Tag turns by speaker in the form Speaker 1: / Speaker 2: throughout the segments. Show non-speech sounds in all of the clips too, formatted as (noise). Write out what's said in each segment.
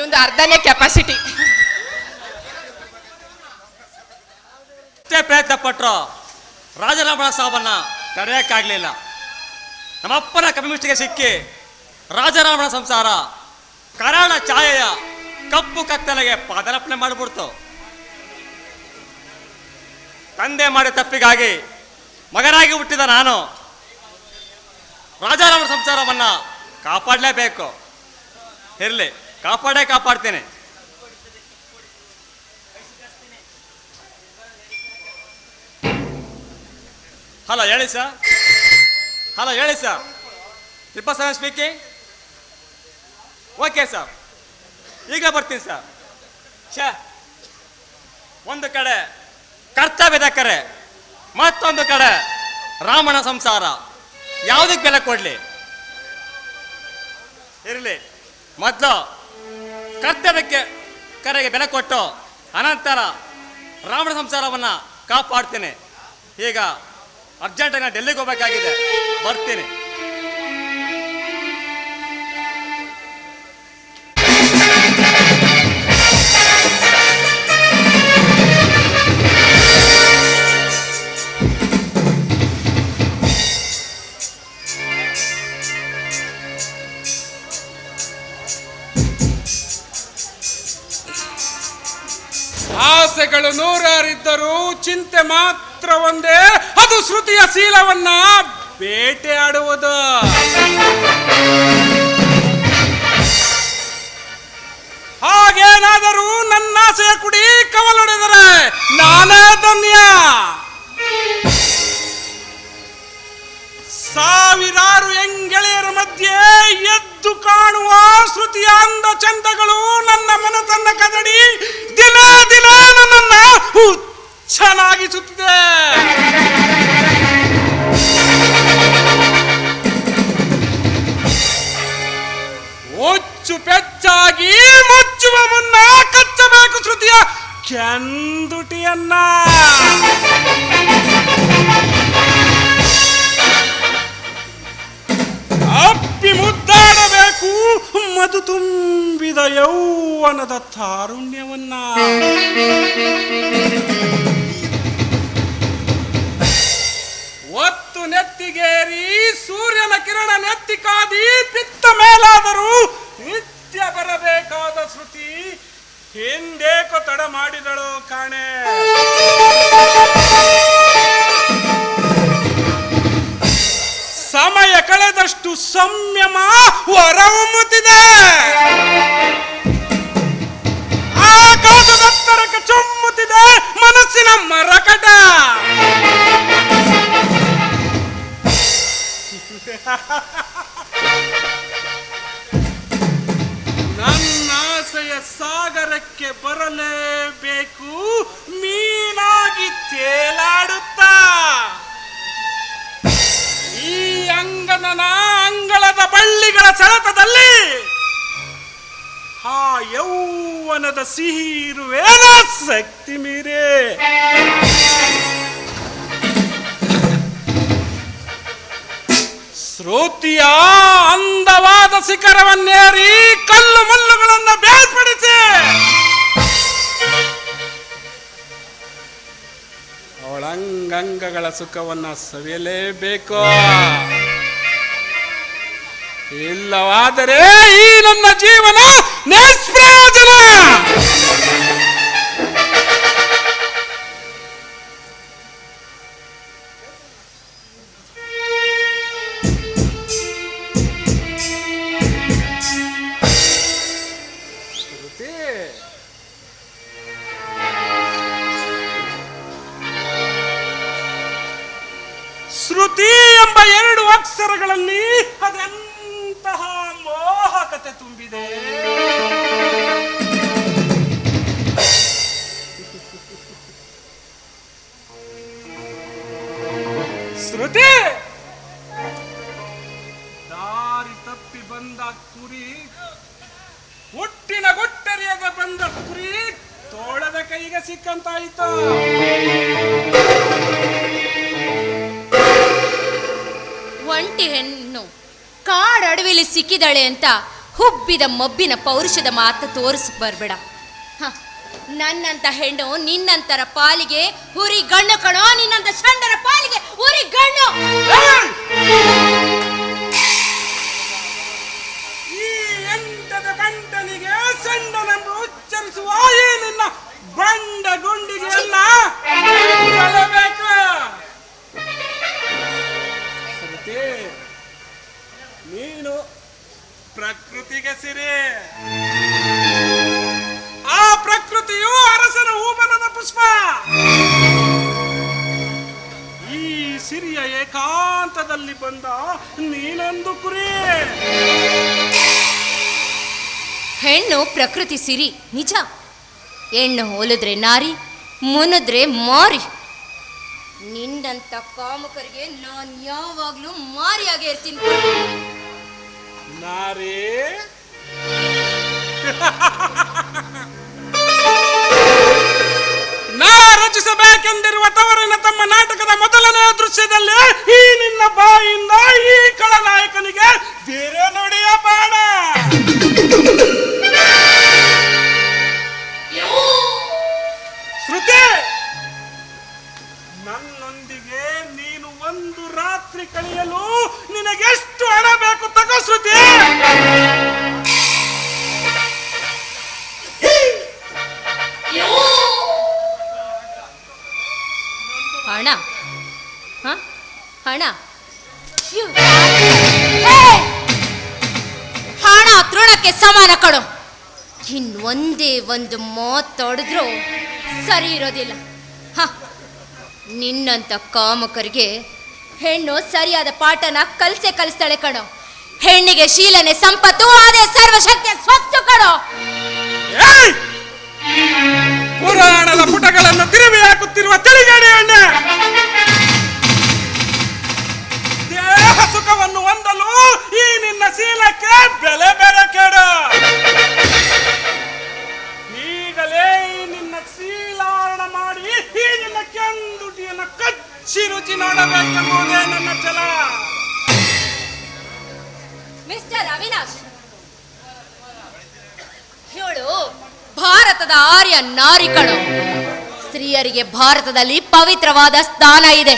Speaker 1: ಒಂದು ಅರ್ಧನೇ ಕೆಪಾಸಿಟಿ
Speaker 2: ಪ್ರಯತ್ನ ಪಟ್ಟರು ರಾಜರಾಮಣ ಸಾಬನ್ನ ತಡೆಯಕ್ಕಾಗಲಿಲ್ಲ. ನಮ್ಮಪ್ಪನ ಕಮ್ಯುನಿಸ್ಟ್ಗೆ ಸಿಕ್ಕಿ ರಾಜರಾಮಣ ಸಂಸಾರ, ಕರಾಳ ಛಾಯೆಯ ಕಪ್ಪು ಕತ್ತಲೆಗೆ ಪಾದರಪ್ಪನೆ ಮಾಡಿಬಿಡ್ತು. ತಂದೆ ಮಾಡಿದ ತಪ್ಪಿಗಾಗಿ ಮಗನಾಗಿ ಹುಟ್ಟಿದ ನಾನು ರಾಜಾರಾಮ ಸಂಸಾರವನ್ನು ಕಾಪಾಡಲೇಬೇಕು. ಇರಲಿ. ಕಾಪಾಡೇ ಕಾಪಾಡ್ತೇನೆ. ಹಲೋ ಹೇಳಿ ಸರ್ ಹಲೋ ಹೇಳಿ ಸರ್ ತ್ರಿಪ ಸರ್ ಸ್ಪೀಕಿಂಗ್ ಓಕೆ ಸರ್ ಈಗ ಬರ್ತೀನಿ ಸರ್ ಶ ಒಂದು ಕಡೆ ಕರ್ತವ್ಯದ ಕರೆ, ಮತ್ತೊಂದು ಕಡೆ ರಾಮನ ಸಂಸಾರ. ಯಾವುದಕ್ಕೆ ಬೆಲೆ ಕೊಡಲಿ? ಇರಲಿ. ಮೊದಲು ಕರ್ತವ್ಯಕ್ಕೆ ಕರೆಗೆ ಬೆಲೆ ಕೊಟ್ಟು ಅನಂತರ ರಾವಣ ಸಂಸಾರವನ್ನು ಕಾಪಾಡ್ತೇನೆ. ಈಗ ಅರ್ಜೆಂಟಾಗಿ ಡೆಲ್ಲಿಗೆ ಹೋಗ್ಬೇಕಾಗಿದೆ. ಬರ್ತೀನಿ.
Speaker 3: ಆಸೆಗಳು ನೂರಾರಿದ್ದರೂ ಚಿಂತೆ ಮಾತ್ರ ಒಂದೇ. ಅದು ಶ್ರುತಿಯ ಶೀಲವನ್ನ ಬೇಟೆಯಾಡುವುದು ಹಾಗೇನಾದರೂ ನನ್ನ ಆಸೆಯ ಕುಡಿ ಕವಲೊಡೆದರೆ ನಾನೇ ಧನ್ಯ. ಸಾವಿರಾರು ಎಂಗೆಳೆಯರ ಮಧ್ಯೆ ಎದ್ದು ಕಾಣುವ ಶ್ರುತಿಯ ಅಂದ ಚಂದಗಳು ನನ್ನ ಮನಸ್ಸನ್ನ ಕದಡಿ ನನ್ನನ್ನ ಸುತ್ತಿದೆ ಒಚ್ಚು ಪೆಚ್ಚಾಗಿ ಮುಚ್ಚುವ ಮುನ್ನ ಕಚ್ಚಬೇಕು ಶ್ರುತಿಯ ಕೆಂದುಟಿಯನ್ನ. ಅಪ್ಪಿ ಮುದ್ದಾಡಬೇಕು ಮಧು ತುಂಬಿದ ಯೌವನದ ತಾರುಣ್ಯವನ್ನ ಒತ್ತು ನೆತ್ತಿಗೇರಿ ಸೂರ್ಯನ ಕಿರಣ ನೆತ್ತಿ ಕಾದಿ ಪಿತ್ತ ಮೇಲಾದರೂ ನಿತ್ಯ ಬರಬೇಕಾದ ಶ್ರುತಿ ಹಿಂದೇಕೋ ತಡ ಮಾಡಿದಳು ಕಾಣೆ. ಸಮಯ ಕಳೆದಷ್ಟು ಸಂಯಮ ಹೊರಹೊಮ್ಮುತ್ತಿದೆ ಆಕಾಶದತ್ತರಕ್ಕೆ ಚುಮ್ಮುತ್ತಿದೆ ಮನಸ್ಸಿನ ಮರಕಟ. ನನ್ನ ಆಸೆಯ ಸಾಗರಕ್ಕೆ ಬರಲೇಬೇಕು. ಮೀನಾಗಿ ತೇಲಾಡುತ್ತಾ ಅಂಗನನ ಅಂಗಳದ ಬಳ್ಳಿಗಳ ಸೆಳೆತದಲ್ಲಿ ಆ ಯೌವನದ ಸಿಹಿ ಇರುವೇನ ಶಕ್ತಿ ಮೀರೇ? ಶ್ರೋತಿಯ ಅಂದವಾದ ಶಿಖರವನ್ನೇರಿ ಕಲ್ಲು ಮುಳ್ಳುಗಳನ್ನು ಬೇರ್ಪಡಿಸಿ! ಅವಳಂಗಂಗಗಳ ಸುಖವನ್ನ ಸವಿಯಲೇಬೇಕು. ಇಲ್ಲವಾದರೆ ಈ ನನ್ನ ಜೀವನ ನಿಷ್ಪ್ರಯೋಜನ. ಕುರಿ ಹುಟ್ಟಿನ ಗುಟ್ಟರಿಯದ ಬಂದ ಕುರಿ ತೋಳದ ಕೈಗೆ ಸಿಕ್ಕಂತಾಯಿತು.
Speaker 4: ಒಂಟಿ ಹೆಣ್ಣು ಕಾಡಡವಿಲಿ ಸಿಕ್ಕಿದಳೆ ಅಂತ
Speaker 1: ಹುಬ್ಬಿದ ಮಬ್ಬಿನ ಪೌರುಷದ ಮಾತು ತೋರಿಸ್ ಬರ್ಬೇಡ. ಹ, ನನ್ನಂತ ಹೆಣ್ಣು ನಿನ್ನಂತರ ಪಾಲಿಗೆ ಹುರಿ ಗಣ್ಣು ಕಣೋ ನಿನ್ನಂತ ಷಂಡರ ಪಾಲಿಗೆ ಹುರಿ ಗಣ್ಣು.
Speaker 3: ಬಂಡ ಕೊಡಬೇಕು ಸರಿತೆ ನೀನು ಪ್ರಕೃತಿಗೆ ಸಿರಿ. ಆ ಪ್ರಕೃತಿಯು ಅರಸನ ಹೂಬನದ ಪುಷ್ಪ. ಈ ಸಿರಿಯ ಏಕಾಂತದಲ್ಲಿ ಬಂದ ನೀನೊಂದು ಕುರಿ.
Speaker 1: ಹೆಣ್ಣು ಪ್ರಕೃತಿ ಸಿರಿ, ನಿಜ? ಹೆಣ್ಣು ಹೋಲಿದ್ರೆ ನಾರಿ, ಮುನಿದ್ರೆ ಮಾರಿ. ನಿನ್ನಂತ ಕಾಮಕರಿಗೆ ನಾನು ಯಾವಾಗ್ಲೂ ಮಾರಿಯಾಗೆ ಇರ್ತೀನಿ. ನಾರಿ?
Speaker 3: ನಾರೇ (laughs) ನಾ ರಚಿಸಬೇಕೆಂದಿರುವ ತವರಿನ ತಮ್ಮ ನಾಟಕದ ಮೊದಲನೇ ದೃಶ್ಯದಲ್ಲಿ ಈ ನಿನ್ನ ಬಾಯಿಂದ ಈ ಕಳನಾಯಕನಿಗೆ ಬೇರೆ ನುಡಿಯ ಬಾಣ. ಶ್ರುತಿ ನನ್ನೊಂದಿಗೆ ನೀನು ಒಂದು ರಾತ್ರಿ ಕಳೆಯಲು ನಿನಗೆಷ್ಟು ಹಣ ಬೇಕು ತಗೋ ಶ್ರುತಿ.
Speaker 1: ಹಣ? ಹ? ಹಣ. ಹಣ ತೃಣಕ್ಕೆ ಸಮಾನ ಕಡು. ಇನ್ನೊಂದೇ ಒಂದು ಮಾತಾಡಿದ್ರು ಸರಿ ಇರೋದಿಲ್ಲ. ಹ, ನಿನ್ನಂತ ಕಾಮಕರಿಗೆ ಹೆಣ್ಣು ಸರಿಯಾದ ಪಾಠನ ಕಲ್ಸೆ ಕಲಿಸ್ತಾಳೆ ಕಣೋ. ಹೆಣ್ಣಿಗೆ ಶೀಲನೆ ಸಂಪತ್ತು, ಅದೇ ಸರ್ವಶಕ್ತಿಯ ಸ್ವತ್ತು ಕಣೋ!
Speaker 3: ಪುರಾಣದ ಪುಟಗಳನ್ನು ತಿರುವಿ ಹಾಕುತ್ತಿರುವ ತಿಳಿಗಡೆ ಎಣ್ಣೆ
Speaker 1: ಭಾರತದಲ್ಲಿ ಪವಿತ್ರವಾದ ಸ್ಥಾನ ಇದೆ.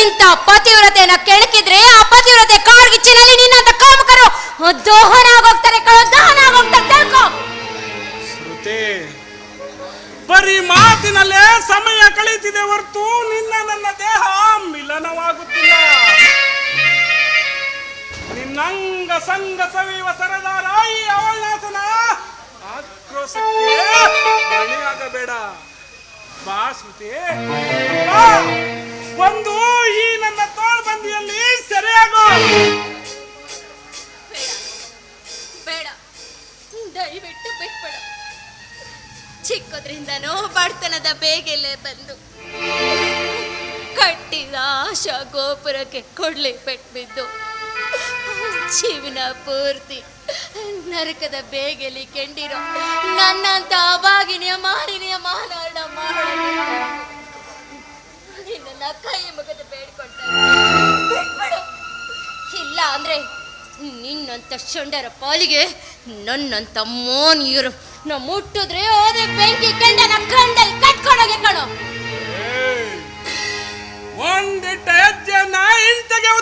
Speaker 1: ಇಂಥ ಪತಿವ್ರತೆಯನ್ನ ಕೆಣಕಿದ್ರೆ ಆ ಪತಿವ್ರತೆ ಕಾರ್ಗಿಚ್ಚಿನಲ್ಲಿ ನಿನ್ನಂತ ಕಾಮಕರು ದೋಹನ ಆಗೋಗ್ತಾರೆ ದೋಹನ ಆಗೋಗ್ತಾರೆ
Speaker 3: ಬರೀ ಮಾತಿನಲ್ಲೇ ಸಮಯ ಕಳೀತಿದೆ ಹೊರತು ನಿನ್ನ ನನ್ನ ದೇಹ ಮಿಲನವಾಗುತ್ತಿಲ್ಲ. ನಿನ್ನಂಗ ಸಂಗ ಸವಿಯುವ ಸರದಾರ ಈ ಅವನಾಸನ ಆಕ್ರೋಶಕ್ಕೆ ಬಲಿಯಾಗಬೇಡ. ಬಾ. ಸ್ಮೃತಿ. ಬಂದು ಈ ನನ್ನ ತೋಳ್ಬಂದಿಯಲ್ಲಿ ಸರಿಯಾಗೋ.
Speaker 1: ಬೇಡ ದಯವಿಟ್ಟು ಬಿಟ್ಬೇಡ. ಚಿಕ್ಕದ್ರಿಂದನೂ ಬಡತನದ ಬೇಗೆಲೆ ಬಂದು ಕಟ್ಟಿದ ಆಶಾ ಗೋಪುರಕ್ಕೆ ಕೊಡ್ಲಿ ಬಿದ್ದು ಜೀವನ ಪೂರ್ತಿ ನರಕದ ಬೇಗೆಲಿ ಕೆಂಡಿರೋ. ನನ್ನಂತ ಅಭಾಗಿನಿಯ ಮಾರಿನಿಯ ಮಾನಾಡ ಮಾಡ ಕೈ ಮುಗದ ಬೇಡ್ಕೊಂಡ ಇಲ್ಲ ಅಂದ್ರೆ ನಿನ್ನಂತ ಶೊಂಡರ ಪಾಲಿಗೆ ನನ್ನಂತ ಮೋನಿಯರು ನಾ ಮುಟ್ಟಿದ್ರೆ ಅದೇ ಬೆಂಕಿ ಕಂಡನ ಕಂಡಲ್ಲಿ ಕಟ್ಕೊಂಡೋಗೆ ಕಣೋ!
Speaker 3: ಒಂದಿಟ್ಟ ಹೆಜ್ಜೆ ನಾ ನನ್ನ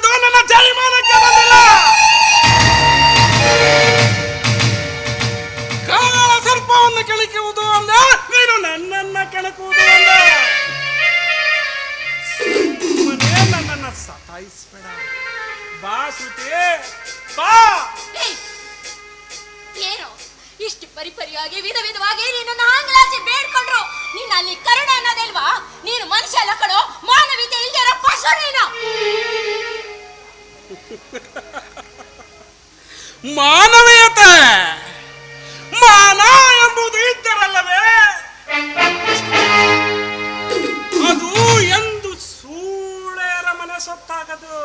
Speaker 3: ಮನಸ್ಸೊತ್ತಾಗದು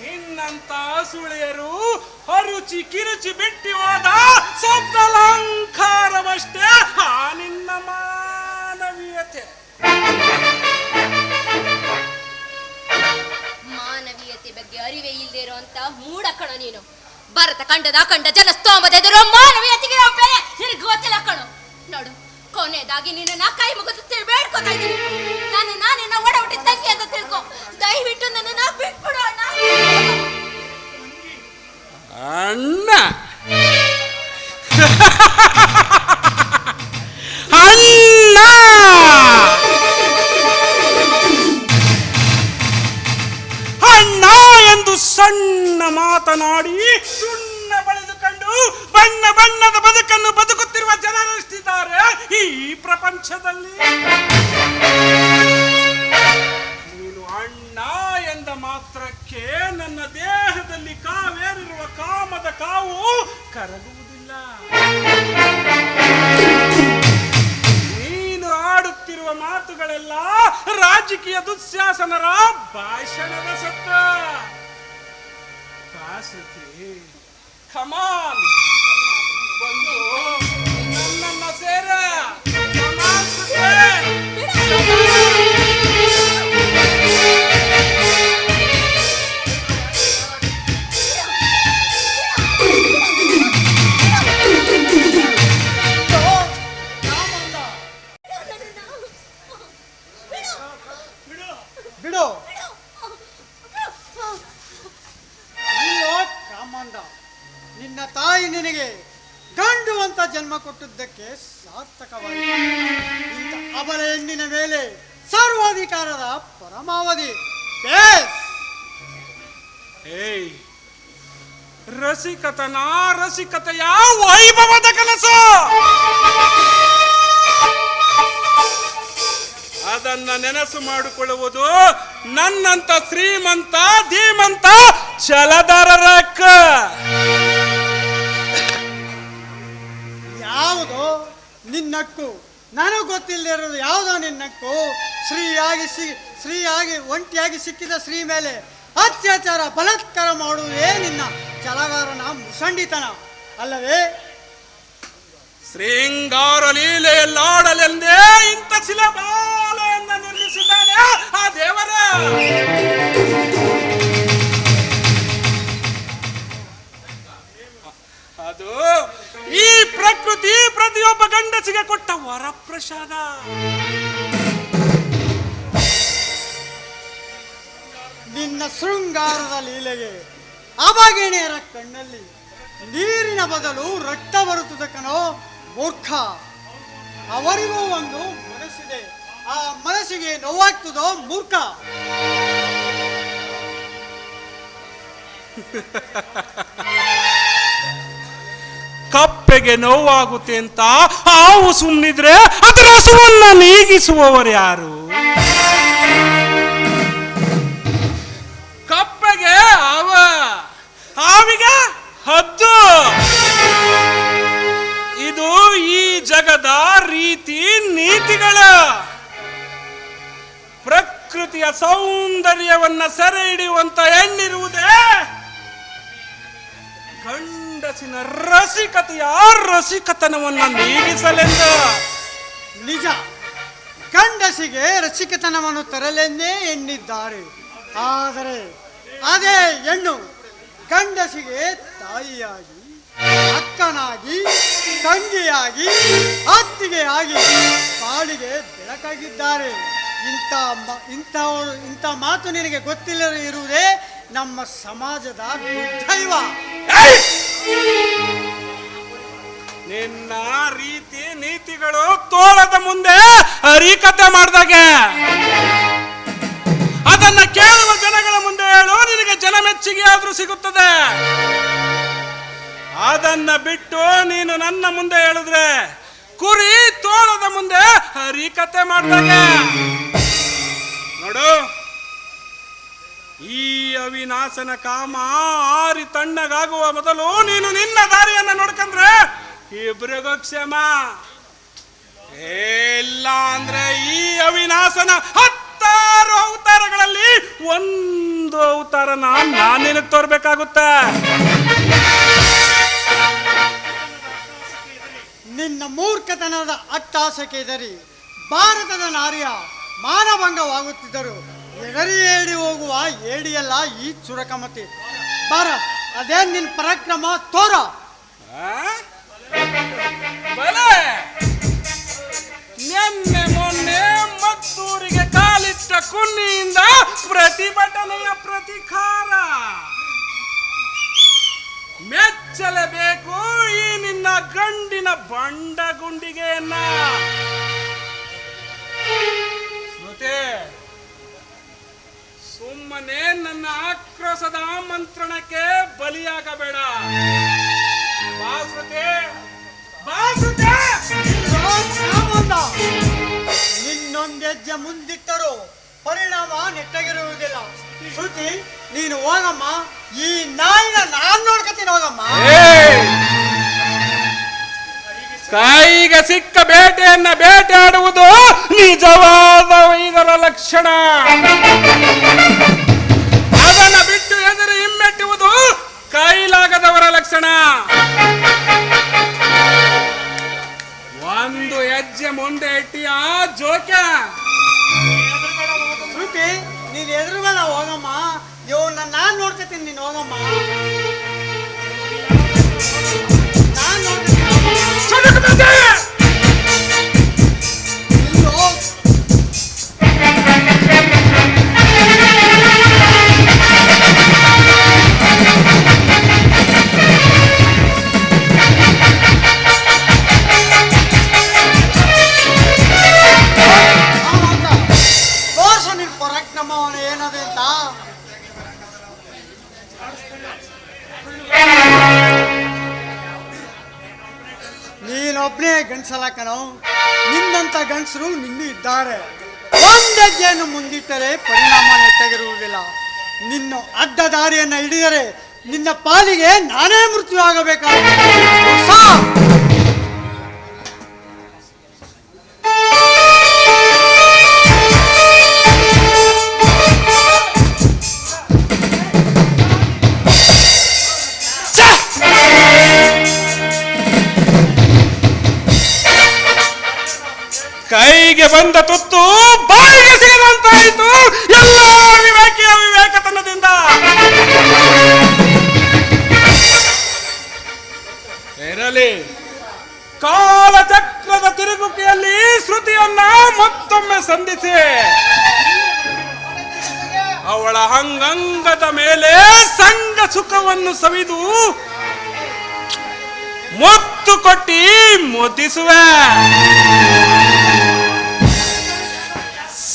Speaker 3: ನಿನ್ನಂತ ಸುಳಿಯರು ಅರುಚಿ ಕಿರುಚಿ ಬಿಟ್ಟಿ ಹೋದ ಸ್ವಪ್ನಲಂಕಾರವಷ್ಟೇ. ಆ ನಿನ್ನ ಮಾನವೀಯತೆ.
Speaker 1: ಮಾನವೀಯತೆ ಬಗ್ಗೆ ಅರಿವೇ ಇಲ್ಲದೆ ಇರುವಂತ ಮೂಡಕಣ ನೀನು. ಭಾರತ ಖಂಡದ ಅಖಂಡ ಎದುರು ಮಾನವೀಯತೆಗೆ ಗೊತ್ತಿಲ್ಲ ಕಣು. ನೋಡು, ಕೊನೆಯದಾಗಿ ನಿನ್ನ ಕೈ ಮುಗಿದು ಬೇಡ್ಕೊತಾ ಇದ್ದೀನಿ. ಅಣ್ಣ. (laughs)
Speaker 3: ಅಣ್ಣ. ಅಣ್ಣ ಎಂದು ಸಣ್ಣ ಮಾತನಾಡಿ ಸುಣ್ಣ ಬಳಿದುಕೊಂಡು ಬಣ್ಣ ಬಣ್ಣದ ಬದುಕನ್ನು ಬದುಕುತ್ತಿರುವ ಜನರೆಷ್ಟಿದ್ದಾರೆ ಈ ಪ್ರಪಂಚದಲ್ಲಿ? ನೀನು ಅಣ್ಣ ಎಂದ ಮಾತ್ರಕ್ಕೆ ನನ್ನ ದೇಹದಲ್ಲಿ ಕಾವೇರಿರುವ ಕಾಮದ ಕಾವು ಕರಗುವುದಿಲ್ಲ. ನೀನು ಆಡುತ್ತಿರುವ ಮಾತುಗಳೆಲ್ಲ ರಾಜಕೀಯ ದುಶ್ಯಾಸನರ ಭಾಷಣದ ಸತ್ತ. ಕಾಸತಿ ಬಂದು ನನ್ನನ್ನ ಸೇರ. ಕಮಾನ್ ರಸಿಕತನ ರಸಿಕತೆಯ ವೈಭವದ ಕನಸು. ಅದನ್ನ ನೆನಸು ಮಾಡಿಕೊಳ್ಳುವುದು ನನ್ನಂತ ಶ್ರೀಮಂತ, ಧೀಮಂತ ಛಲದಾರರ
Speaker 4: ಯಾವುದು ನಿನ್ನಕ್ಕು? ನನಗೆ ಗೊತ್ತಿಲ್ಲದಿರೋದು ಯಾವುದೋ ನಿನ್ನಕ್ಕು? ಶ್ರೀಯಾಗಿ ಸಿ, ಸ್ತ್ರೀಯಾಗಿ ಒಂಟಿಯಾಗಿ ಸಿಕ್ಕಿದ ಶ್ರೀ ಮೇಲೆ ಅತ್ಯಾಚಾರ, ಬಲತ್ಕಾರ ಮಾಡುವುದೇ ನಿನ್ನ ಛಲಗಾರನ ಮುಸಂಡಿತನ ಅಲ್ಲವೇ?
Speaker 3: ಶೃಂಗಾರ ಲೀಲೆಯಲ್ಲಾಡಲೆಂದೇ ಇಂಥ ಶಿಲಬಾಲೆಯನ್ನು ನಿರ್ಮಿಸಿದ್ದಾನೆ ಆ ದೇವರ. ಅದು ಈ ಪ್ರಕೃತಿ ಪ್ರತಿಯೊಬ್ಬ ಗಂಡಸಿಗೆ ಕೊಟ್ಟ ವರಪ್ರಸಾದ.
Speaker 4: ನಿನ್ನ ಶೃಂಗಾರದ ಲೀಲೆಗೆ ಅಬಗಿಣಿಯರ ಕಣ್ಣಲ್ಲಿ ನೀರಿನ ಬದಲು ರಕ್ತ ಬರುತ್ತದೆ ಕಣೋ ಮೂರ್ಖ. ಅವರಿಗೂ ಒಂದು ಮನಸ್ಸಿದೆ. ಆ ಮನಸ್ಸಿಗೆ ನೋವಾಗ್ತದೋ ಮೂರ್ಖ. (laughs)
Speaker 3: ಕಪ್ಪೆಗೆ ನೋವಾಗುತ್ತೆ ಅಂತ ಹಾವು ಸುಮ್ಮನಿದ್ರೆ ಅದರ ಹಸುವನ್ನ ನೀಗಿಸುವವರು ಯಾರು? ಹಾವಿಗೆ ಹದ್ದು! ಇದು ಈ ಜಗದ ರೀತಿ ನೀತಿಗಳ. ಪ್ರಕೃತಿಯ ಸೌಂದರ್ಯವನ್ನ ಸೆರೆ ಹಿಡಿಯುವಂತ ಹೆಣ್ಣಿರುವುದೇ ಗಂಡಸಿನ ರಸಿಕತೆಯ ರಸಿಕತನವನ್ನ ನೀಗಿಸಲೆಂದ.
Speaker 4: ನಿಜ. ಗಂಡಸಿಗೆ ರಸಿಕತನವನ್ನು ತರಲೆಂದೇ ಎಣ್ಣಿದ್ದಾರೆ. ಆದರೆ ಅದೇ ಹೆಣ್ಣು ಗಂಡಸಿಗೆ ತಾಯಿಯಾಗಿ, ಅಕ್ಕನಾಗಿ, ತಂಗಿಯಾಗಿ ಅತ್ತಿಗೆಯಾಗಿ ಬಾಳಿಗೆ ಬೆಳಕಾಗಿದ್ದಾರೆ. ಇಂಥ ಇಂಥವಳು ಇಂಥ ಮಾತು ನಿನಗೆ ಗೊತ್ತಿಲ್ಲದೆ ಇರುವುದೇ ನಮ್ಮ ಸಮಾಜದ ದುರ್ದೈವ.
Speaker 3: ನಿನ್ನ ರೀತಿ ನೀತಿಗಳು ತೋಳದ ಮುಂದೆ ಹರಿಕತೆ ಮಾಡಿದಾಗ. ಅದನ್ನ ಕೇಳುವ ಹೇಳು ನಿನಗೆ ಜನ ಮೆಚ್ಚುಗೆ ಆದ್ರೂ ಸಿಗುತ್ತದೆ. ಅದನ್ನ ಬಿಟ್ಟು ನೀನು ನನ್ನ ಮುಂದೆ ಹೇಳಿದ್ರೆ ಕುರಿ ತೋಳದ ಮುಂದೆ ಹರಿಕತೆ ಮಾಡಿದಾಗ. ನೋಡು, ಈ ಅವಿನಾಶನ ಕಾಮ ಆರಿ ತಣ್ಣಗಾಗುವ ಮೊದಲು ನೀನು ನಿನ್ನ ದಾರಿಯನ್ನ ನೋಡ್ಕಂದ್ರೆ ಇಬ್ರಿಗೂ ಕ್ಷಮ ಇಲ್ಲ ಅಂದ್ರೆ ಈ ಅವಿನಾಶನ ಹತ್ತಾರು ಅವತಾರಗಳಲ್ಲಿ ಒಂದು ಅವತಾರ ನಾನು ನಾನೇನ ತೋರ್ಬೇಕಾಗುತ್ತ?
Speaker 4: ನಿನ್ನ ಮೂರ್ಖತನದ ಅಟ್ಟಾಸಕ್ಕೆ ಇದರಿ. ಭಾರತದ ನಾರಿಯ ಮಾನಭಂಗವಾಗುತ್ತಿದ್ದರು ಎಗರಿ ಏಡಿ ಹೋಗುವ ಏಡಿಯಲ್ಲ ಈ ಚುರಕಮತಿ. ಬಾರ ಅದೇ ನಿನ್ ಪರಾಕ್ರಮ ತೋರ.
Speaker 3: ಮೊನ್ನೆ ಮದ್ದೂರಿಗೆ ಕಾಲಿಟ್ಟ ಕುನ್ನಿಯಿಂದ ಪ್ರತಿಭಟನೆಯ ಪ್ರತಿಕಾರ. ಮೆಚ್ಚಲೇಬೇಕು ಈ ನಿನ್ನ ಗಂಡಿನ ಬಂಡ ಗುಂಡಿಗೆಯನ್ನ ಸುಮ್ಮನೆ ನನ್ನ ಆಕ್ರೋಶದ ಮಂತ್ರಣಕ್ಕೆ ಬಲಿಯಾಗಬೇಡ. ಬಾಸುತೆ ಬಾಸುತೆ
Speaker 4: ಹೆಜ್ಜೆ ಮುಂದಿಟ್ಟರು ಪರಿಣಾಮ ನೆಟ್ಟಗಿರುವುದಿಲ್ಲ. ಶ್ರುತಿ, ನೀನು ಹೋಗಮ್ಮ. ಈ ನಾಯಿನ ನಾನ್ ನೋಡ್ಕತೀನಿ, ಹೋಗಮ್ಮ.
Speaker 3: ಕೈಗೆ ಸಿಕ್ಕ ಬೇಟೆಯನ್ನ ಬೇಟೆಯಾಡುವುದು ನಿಜವಾದ ಇದರ ಲಕ್ಷಣ. ಅದನ್ನ ಬಿಟ್ಟು ಎದುರು ಹಿಮ್ಮೆಟ್ಟುವುದು ಕೈಲಾಗದವರ ಲಕ್ಷಣ. ಒಂದು ಹೆಜ್ಜೆ ಮುಂದೆ ಇಟ್ಟಿಯ ಜೋಕ
Speaker 4: ನೀನ್ ಬೇಡ ಹೋಗಮ್ಮ. ಇವನ್ನ ನಾನ್ ನೋಡ್ಕೊತೀನಿ ನೀನು ಹೋಗಮ್ಮ. ನಾನ್ ನೋಡ್ಕತೀನಿ. ಅಂತ. ನೀನೊಬ್ನೇ ಗಂಡಸಲ್ಲ ಕಣೋ. ನಿನ್ನಂತ ಗಂಡಸರು ನಿನ್ನೂ ಇದ್ದಾರೆ. ಒಂದಜ್ಜೆಯನ್ನು ಮುಂದಿಟ್ಟರೆ ಪರಿಣಾಮ ನೆಟ್ಟಗಿರುವುದಿಲ್ಲ. ನಿನ್ನ ಅಡ್ಡ ದಾರಿಯನ್ನ ಹಿಡಿದರೆ ನಿನ್ನ ಪಾಲಿಗೆ ನಾನೇ ಮೃತ್ಯು ಆಗಬೇಕಾಗುತ್ತದೆ
Speaker 3: ಕೈಗೆ ಬಂದ ತುತ್ತು ಬಾಯಿಗೆ ಸಿಗದಂತಾಯಿತು. ಎಲ್ಲ ವಿವೇಕಿಯ ವಿವೇಕತನದಿಂದ. ಇರಲಿ ಕಾಲಚಕ್ರದ ತಿರುಗುಕಿಯಲ್ಲಿ ಶ್ರುತಿಯನ್ನ ಮತ್ತೊಮ್ಮೆ ಸಂಧಿಸಿ. ಅವಳ ಹಂಗಂಗದ ಮೇಲೆ ಸಂಗ ಸುಖವನ್ನು ಸವಿದು ಮುತ್ತು ಕೊಟ್ಟಿ ಮುದ್ದಿಸುವೆ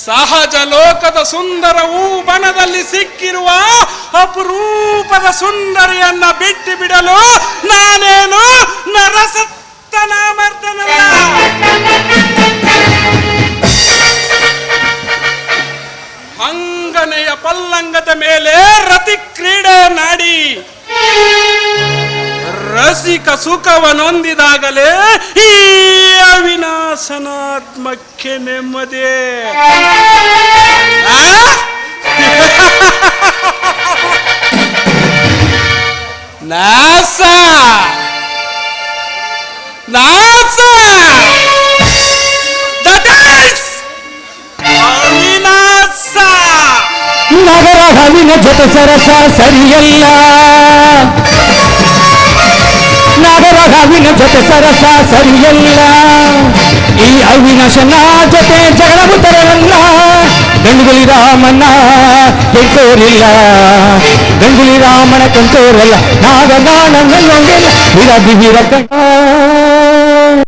Speaker 3: ಸಹಜ ಲೋಕದ ಸುಂದರವು ಬನದಲ್ಲಿ ಸಿಕ್ಕಿರುವ ಅಪರೂಪದ ಸುಂದರಿಯನ್ನ ಬಿಟ್ಟು ಬಿಡಲು ನಾನೇನು ನರಸತ್ತನಾಮರ್ದನಲ್ಲ? ಅಂಗನೆಯ ಪಲ್ಲಂಗದ ಮೇಲೆ ರತಿ ಕ್ರೀಡೆ ನಾಡಿ. ರಸಿಕ ಸುಖವನೊಂದಿದಾಗಲೇ ಈ ಅವಿನಾಶನಾತ್ಮಕ್ಕೆ ನೆಮ್ಮದಿ. (laughs) ನಾಸ. ನಾಸ.
Speaker 5: ನಗರ ಹವಿನ ಜೊತೆ ಸರಸ ಸರಿಯಲ್ಲ. ನಗರ ಹವಿನ ಜೊತೆ ಸರಸ ಸರಿಯಲ್ಲ ಈ ಅವಿನಾಶನ ಜೊತೆ ಜಗಳವು ತರವಲ್ಲ ಗಂಗುಲಿ ರಾಮನ ಕೆಂಕೋರಿಲ್ಲ ಗಂಗುಲಿ ರಾಮನ ಕೆಂಕೋರಲ್ಲ ನಾಗ ನಾಣ ಮೆಲ್ಲೊಂಗಿಲ್ಲ ವಿರ ಬಿಹಿರ ಕಣ್ಣ